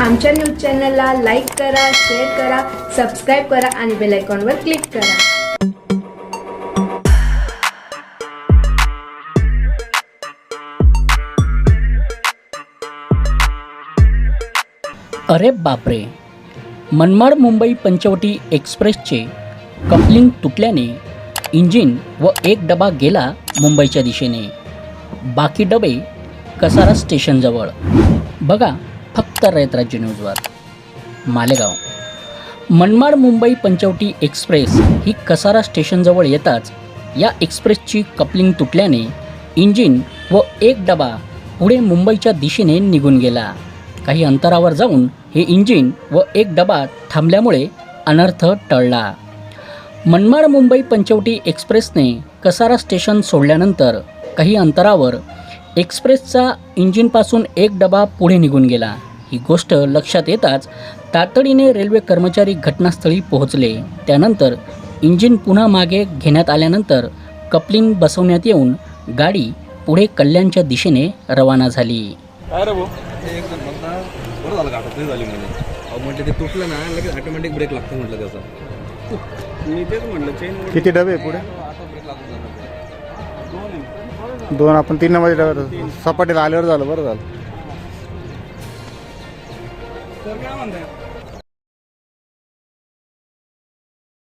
आमच्या न्यूज चॅनलला लाईक करा शेअर करा सबस्क्राईब करा आणि बेल आयकॉनवर क्लिक करा. अरे बापरे. मनमाड मुंबई पंचवटी एक्सप्रेसचे कपलिंग तुटल्याने इंजिन व एक डबा गेला मुंबईच्या दिशेने. बाकी डबे कसारा स्टेशनजवळ. बघा फक्त रयत राज्य न्यूजवर. मालेगाव. मनमाड मुंबई पंचवटी एक्सप्रेस ही कसारा स्टेशनजवळ येताच या एक्सप्रेसची कपलिंग तुटल्याने इंजिन व एक डबा पुढे मुंबईच्या दिशेने निघून गेला. काही अंतरावर जाऊन हे इंजिन व एक डबा थांबल्यामुळे अनर्थ टळला. मनमाड मुंबई पंचवटी एक्सप्रेसने कसारा स्टेशन सोडल्यानंतर काही अंतरावर एक्सप्रेसचा इंजिनपासून एक डबा पुढे निघून गेला. ही गोष्ट लक्षात येताच तातडीने रेल्वे कर्मचारी घटनास्थळी पोहोचले. त्यानंतर इंजिन पुन्हा मागे घेण्यात आल्यानंतर कपलिंग बसवण्यात येऊन गाडी पुढे कल्याणच्या दिशेने रवाना झाली. काय रे भाऊ? ते एकदम म्हणता बरं झालं घाटात नाही झाली म्हणे अहो म्हटलं ते तुटलं ना लगेच ऑटोमॅटिक ब्रेक लागतो म्हटलं त्याचा मी तेच म्हटलं चेन किती डबे पुढे? दोन आपण तीन मध्ये डबे. सपाटीला आल्यावर झालं बरं झालं. 그렇게 하면 돼요.